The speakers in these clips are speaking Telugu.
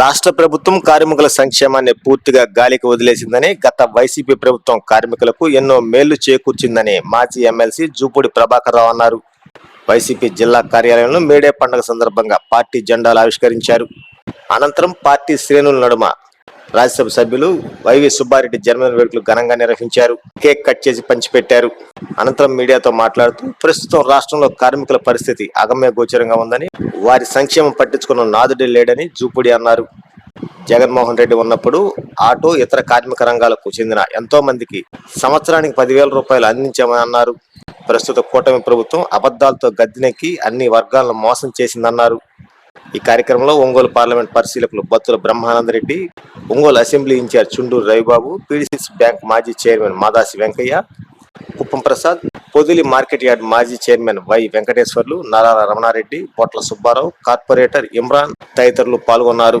రాష్ట్ర ప్రభుత్వం కార్మికుల సంక్షేమాన్ని పూర్తిగా గాలికి వదిలేసిందని గత వైసీపీ ప్రభుత్వం కార్మికులకు ఎన్నో మేళ్ళు చేకూర్చిందని మాజీ ఎమ్మెల్సీ జూపూడి ప్రభాకర్ రావు అన్నారు. వైసీపీ జిల్లా కార్యాలయంలో మేడే పండుగ సందర్భంగా పార్టీ జెండాలు ఆవిష్కరించారు. అనంతరం పార్టీ శ్రేణుల నడుమ రాజ్యసభ సభ్యులు వైవి సుబ్బారెడ్డి జన్మదిన వేడుకలు ఘనంగా నిర్వహించారు. కేక్ కట్ చేసి పంచిపెట్టారు. అనంతరం మీడియాతో మాట్లాడుతూ ప్రస్తుతం రాష్ట్రంలో కార్మికుల పరిస్థితి అగమ్య గోచరంగా ఉందని వారి సంక్షేమం పట్టించుకున్న నాదుడే లేడని జూపుడి అన్నారు. జగన్మోహన్ రెడ్డి ఉన్నప్పుడు ఆటో ఇతర కార్మిక రంగాలకు చెందిన ఎంతో మందికి సంవత్సరానికి పదివేల రూపాయలు అందించామని అన్నారు. ప్రస్తుత కూటమి ప్రభుత్వం అబద్ధాలతో గద్దెనెక్కి అన్ని వర్గాలను మోసం చేసిందన్నారు. ఈ కార్యక్రమంలో ఒంగోలు పార్లమెంట్ పరిశీలకులు Battula Brahmananda Reddy Ongole assembly incharge Chunduru Ravi Babu PDCC bank మాజీ chairman Madasi Venkaiah Kuppam Prasad Podili market yard మాజీ chairman Y Venkateswarlu Narala Ramana Reddy Potla Subbarao corporator Imran తదితరులు పాల్గొన్నారు.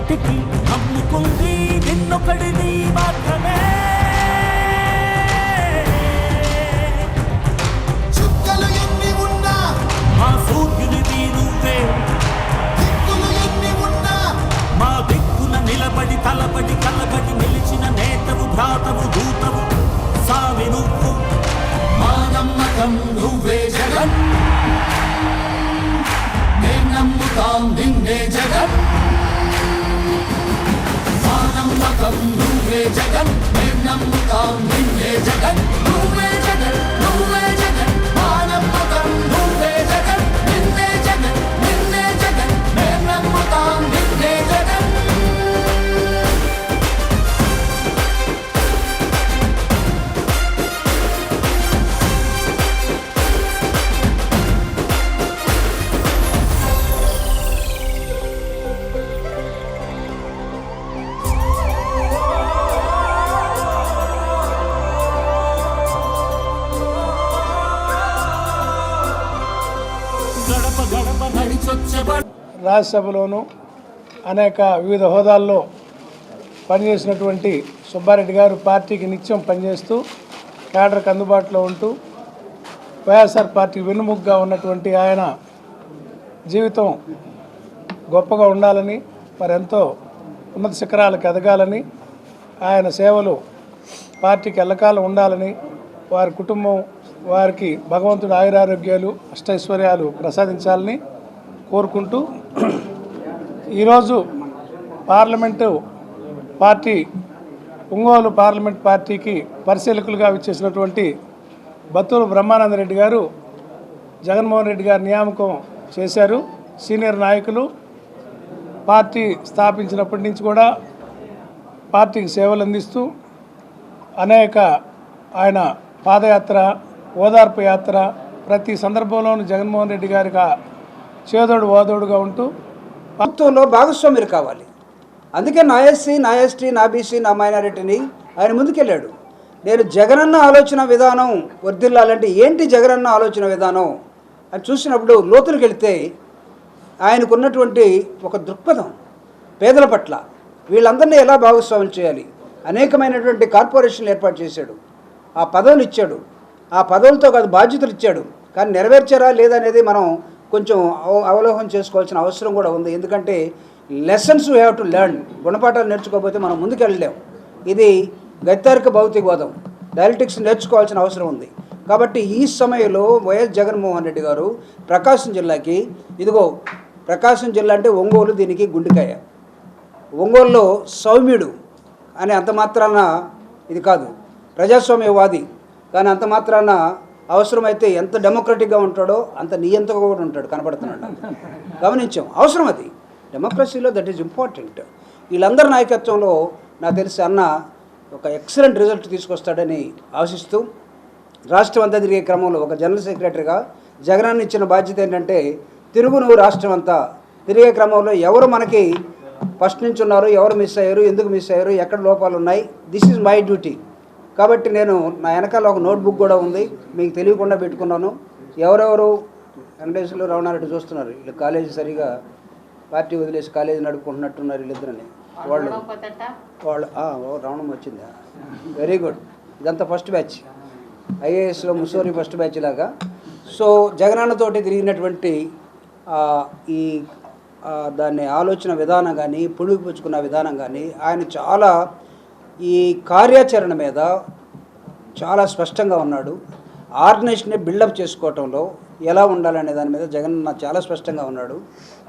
ముమ్మాటికి నమ్ముకుంది నిన్నొకడిని మాత్రమే జగన్ మేం నమ్ముతాం నిన్నే జగన్. రాజ్యసభలోనూ అనేక వివిధ హోదాల్లో పనిచేసినటువంటి సుబ్బారెడ్డి గారు పార్టీకి నిత్యం పనిచేస్తూ కేడర్కి అందుబాటులో ఉంటూ వైఎస్ఆర్ పార్టీ వెన్నుముగ్గా ఉన్నటువంటి ఆయన జీవితం గొప్పగా ఉండాలని మరి ఎంతో ఉన్నత శిఖరాలకు ఎదగాలని ఆయన సేవలు పార్టీకి ఎల్లకాలం ఉండాలని వారి కుటుంబం వారికి భగవంతుడు ఆయురారోగ్యాలు అష్టైశ్వర్యాలు ప్రసాదించాలని కోరుకుంటూ ఈరోజు పార్లమెంటు పార్టీ ఒంగోలు పార్లమెంట్ పార్టీకి పరిశీలకులుగా విచ్చేసినటువంటి బత్తూరు బ్రహ్మానంద రెడ్డి గారు జగన్మోహన్ రెడ్డి గారు నియామకం చేశారు. సీనియర్ నాయకులు పార్టీ స్థాపించినప్పటి నుంచి కూడా పార్టీకి సేవలు అందిస్తూ అనేక ఆయన పాదయాత్ర ఓదార్పు యాత్ర ప్రతి సందర్భంలోనూ జగన్మోహన్ రెడ్డి గారికి చేదోడు వాదోడుగా ఉంటూ ప్రభుత్వంలో భాగస్వామ్యులు కావాలి. అందుకే నా ఎస్సీ నా ఎస్టీ నా బీసీ నా మైనారిటీని ఆయన ముందుకెళ్ళాడు. నేను జగనన్న ఆలోచన విధానం వర్దిల్లాలంటే ఏంటి జగనన్న ఆలోచన విధానం అని చూసినప్పుడు లోతులకు వెళితే ఆయనకున్నటువంటి ఒక దృక్పథం పేదల పట్ల వీళ్ళందరినీ ఎలా భాగస్వామ్యం చేయాలి? అనేకమైనటువంటి కార్పొరేషన్లు ఏర్పాటు చేశాడు. ఆ పదవులు ఇచ్చాడు. ఆ పదవులతో కాదు బాధ్యతలు ఇచ్చాడు. కానీ నెరవేర్చారా లేదనేది మనం కొంచెం అవ- చేసుకోవాల్సిన అవసరం కూడా ఉంది. ఎందుకంటే lessons we have to learn గుణపాఠాలు నేర్చుకోకపోతే మనం ముందుకెళ్ళలేం. ఇది గైతారిక భౌతికవాదం డైలెటిక్స్ నేర్చుకోవాల్సిన అవసరం ఉంది. కాబట్టి ఈ సమయంలో వైఎస్ జగన్మోహన్ రెడ్డి గారు ప్రకాశం జిల్లాకి ఇదిగో ప్రకాశం జిల్లా అంటే ఒంగోలు దీనికి గుండెకాయ. ఒంగోలులో సౌమ్యుడు అని అంత మాత్రాన ఇది కాదు. ప్రజాస్వామ్యవాది కానీ అంత మాత్రాన అవసరమైతే ఎంత డెమోక్రటిక్గా ఉంటాడో అంత నియంతగా కూడా ఉంటాడు కనపడుతున్నాడు గమనించాం అవసరం అది. డెమోక్రసీలో దట్ ఈజ్ ఇంపార్టెంట్ వీళ్ళందరి నాయకత్వంలో నాకు తెలిసి అన్న ఒక ఎక్సలెంట్ రిజల్ట్ తీసుకొస్తాడని ఆశిస్తూ రాష్ట్రం అంతా తిరిగే క్రమంలో ఒక జనరల్ సెక్రటరీగా జగనాన్ని ఇచ్చిన బాధ్యత ఏంటంటే తిరుగు నువ్వు రాష్ట్రం అంతా తిరిగే క్రమంలో ఎవరు మనకి ఫస్ట్ నుంచి ఉన్నారు ఎవరు మిస్ అయ్యారు ఎందుకు మిస్ అయ్యారు ఎక్కడ లోపాలు ఉన్నాయి దిస్ ఈజ్ మై డ్యూటీ కాబట్టి నేను నా వెనకాల ఒక నోట్బుక్ కూడా ఉంది. మీకు తెలియకుండా పెట్టుకున్నాను. ఎవరెవరు వెంకటేశ్వర్లు రమణారెడ్డి చూస్తున్నారు? వీళ్ళు కాలేజీ సరిగా పార్టీ వదిలేసి కాలేజీ నడుపుకుంటున్నట్టున్నారు వీళ్ళిద్దరని. వాళ్ళు వాళ్ళు రావణం వచ్చిందా? వెరీ గుడ్ ఇదంతా ఫస్ట్ బ్యాచ్ ఐఏఎస్లో ముసోరి ఫస్ట్ బ్యాచ్ లాగా. సో జగనన్నతోటి తిరిగినటువంటి ఈ దాన్ని ఆలోచన విధానం కానీ పుణుకుపుచ్చుకున్న విధానం కానీ ఆయన చాలా ఈ కార్యాచరణ మీద చాలా స్పష్టంగా ఉన్నాడు. ఆర్గనైజేషన్ని బిల్డప్ చేసుకోవటంలో ఎలా ఉండాలనే దాని మీద జగన్ అన్న చాలా స్పష్టంగా ఉన్నాడు.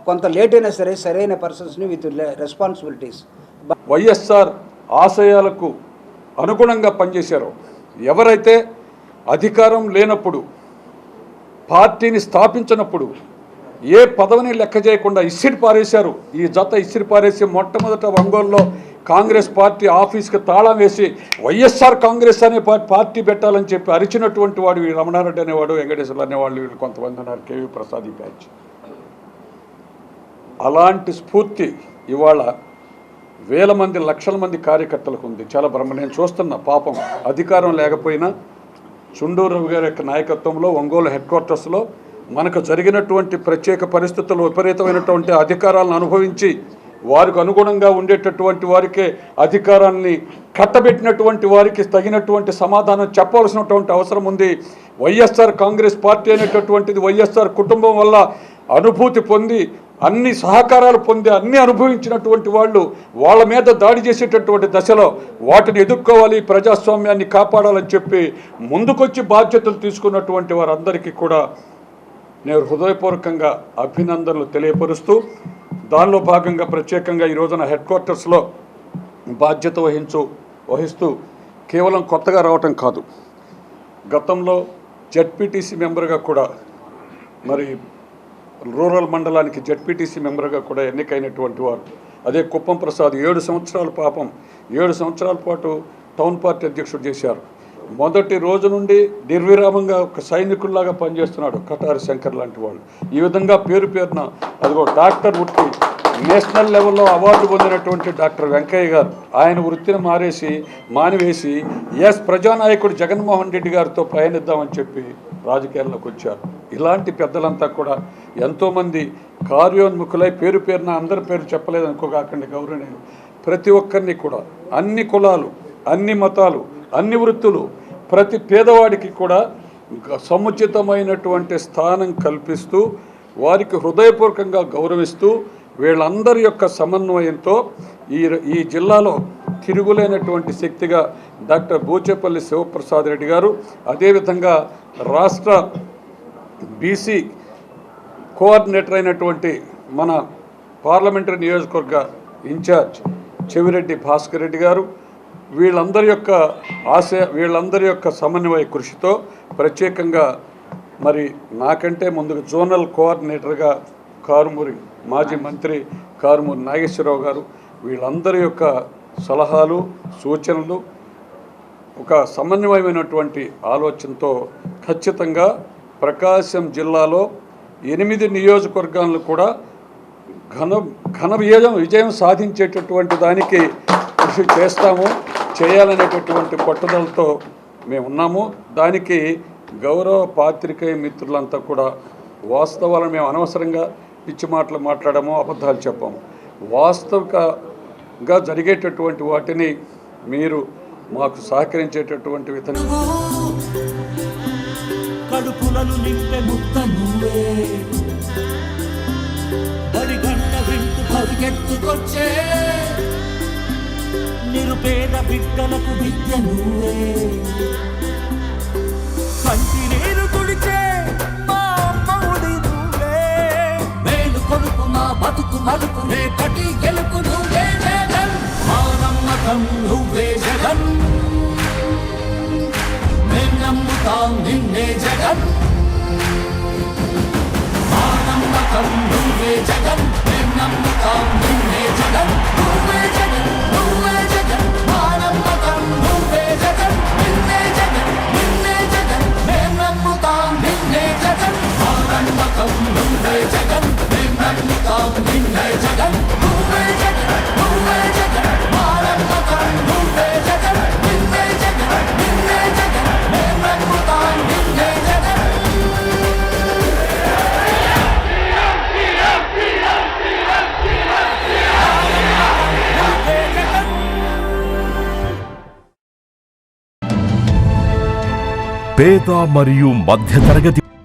కొంత లేట్ అయినా సరే సరైన పర్సన్స్ని విత్ రెస్పాన్సిబిలిటీస్. వైఎస్ఆర్ ఆశయాలకు అనుగుణంగా పనిచేశారో. ఎవరైతే అధికారం లేనప్పుడు పార్టీని స్థాపించినప్పుడు ఏ పదవిని లెక్క చేయకుండా ఇసిరి పారేశారు. ఈ జత ఇసిరి పారేసి మొట్టమొదట ఒంగోలులో కాంగ్రెస్ పార్టీ ఆఫీస్కి తాళం వేసి వైఎస్ఆర్ కాంగ్రెస్ అనే పార్టీ పెట్టాలని చెప్పి అరిచినటువంటి వాడు రమణారెడ్డి అనేవాడు వెంకటేశ్వర్లు అనేవాళ్ళు వీళ్ళు కొంతమంది ఉన్నారు కేవీ ప్రసాద్ ఈ బ్యాచ్. అలాంటి స్ఫూర్తి ఇవాళ వేల మంది లక్షల మంది కార్యకర్తలకు ఉంది. చాలా బ్రహ్మ నేను చూస్తున్నా పాపం అధికారం లేకపోయినా చుండూరు గారి యొక్క నాయకత్వంలో ఒంగోలు హెడ్ క్వార్టర్స్లో మనకు జరిగినటువంటి ప్రత్యేక పరిస్థితుల్లో విపరీతమైనటువంటి అధికారాలను అనుభవించి వారికి అనుగుణంగా ఉండేటటువంటి వారికే అధికారాన్ని కట్టబెట్టినటువంటి వారికి తగినటువంటి సమాధానం చెప్పవలసినటువంటి అవసరం ఉంది. వైఎస్ఆర్ కాంగ్రెస్ పార్టీ అనేటటువంటిది వైఎస్ఆర్ కుటుంబం వల్ల అనుభూతి పొంది అన్ని సహకారాలు పొంది అన్ని అనుభవించినటువంటి వాళ్ళు వాళ్ళ మీద దాడి చేసేటటువంటి దశలో వాటిని ఎదుర్కోవాలి ప్రజాస్వామ్యాన్ని కాపాడాలని చెప్పి ముందుకొచ్చి బాధ్యతలు తీసుకున్నటువంటి వారందరికీ కూడా నేను హృదయపూర్వకంగా అభినందనలు తెలియపరుస్తూ దానిలో భాగంగా ప్రత్యేకంగా ఈ రోజున హెడ్ క్వార్టర్స్లో బాధ్యత వహించు వహిస్తూ కేవలం కొత్తగా రావటం కాదు. గతంలో జడ్పీటీసీ మెంబర్గా కూడా మరి రూరల్ మండలానికి జడ్పీటీసీ మెంబర్గా కూడా ఎన్నికైనటువంటి వారు. అదే కుప్పం ప్రసాద్ ఏడు సంవత్సరాల పాపం ఏడు సంవత్సరాల పాటు టౌన్ పార్టీ అధ్యక్షుడు చేశారు. మొదటి రోజు నుండి నిర్విరామంగా ఒక సైనికుల్లాగా పనిచేస్తున్నాడు కటారి శంకర్ లాంటి వాళ్ళు ఈ విధంగా పేరు పేరున అదిగో డాక్టర్ వృత్తి నేషనల్ లెవెల్లో అవార్డు పొందినటువంటి డాక్టర్ వెంకయ్య గారు. ఆయన వృత్తిని మారేసి మానివేసి ఎస్ ప్రజానాయకుడు జగన్మోహన్ రెడ్డి గారితో పయనిద్దామని చెప్పి రాజకీయాల్లోకి వచ్చారు. ఇలాంటి పెద్దలంతా కూడా ఎంతోమంది కార్యోన్ముఖులై పేరు పేరున అందరి పేరు చెప్పలేదు అనుకోకాకండి గౌరవనీయులు. ప్రతి ఒక్కరిని కూడా అన్ని కులాలు అన్ని మతాలు అన్ని వృత్తులు ప్రతి పేదవాడికి కూడా గ- సముచితమైనటువంటి స్థానం కల్పిస్తూ వారికి హృదయపూర్వకంగా గౌరవిస్తూ వీళ్ళందరి యొక్క సమన్వయంతో ఈ ఈ జిల్లాలో తిరుగులేనటువంటి శక్తిగా డాక్టర్ బూచేపల్లి శివప్రసాద్ రెడ్డి గారు అదేవిధంగా రాష్ట్ర బీసీ కోఆర్డినేటర్ అయినటువంటి మన పార్లమెంటరీ నియోజకవర్గ ఇన్ఛార్జ్ చెవిరెడ్డి భాస్కర్ రెడ్డి గారు వీళ్ళందరి యొక్క ఆశ వీళ్ళందరి యొక్క సమన్వయ కృషితో ప్రత్యేకంగా మరి నాకంటే ముందుగా జోనల్ కోఆర్డినేటర్గా కారుమూరి మాజీ మంత్రి కారుమూరి నాగేశ్వరరావు గారు వీళ్ళందరి యొక్క సలహాలు సూచనలు ఒక సమన్వయమైనటువంటి ఆలోచనతో ఖచ్చితంగా ప్రకాశం జిల్లాలో ఎనిమిది నియోజకవర్గాలను కూడా ఘన ఘన విజయం విజయం సాధించేటటువంటి దానికి కృషి చేస్తాము. చేయాలనేటటువంటి పట్టుదలతో మేము ఉన్నాము దానికి గౌరవ పాత్రికేయ మిత్రులంతా కూడా వాస్తవాలను మేము అనవసరంగా పిచ్చి మాటలు మాట్లాడము అబద్ధాలు చెప్పాము. వాస్తవికంగా జరిగేటటువంటి వాటిని మీరు మాకు సహకరించేటటువంటి విధంగా కడుపులను నింపే నువ్వే. వింటూ పరిగెత్తుకొచ్చే. పేద బిడ్డలకు విద్య నువ్వే. కంటి నీరు తుడిచే మా అమ్మవుడి నువ్వే. మేలు కొలుపు మా బతుకు మలుపు రేపటి గెలుపు నువ్వే మా నమ్మకం నువ్వే జగన్. మేం నమ్ముతాం నిన్నే జగన్. మా నమ్మకం నువ్వే జగన్. పేద మరియు మధ్యతరగతి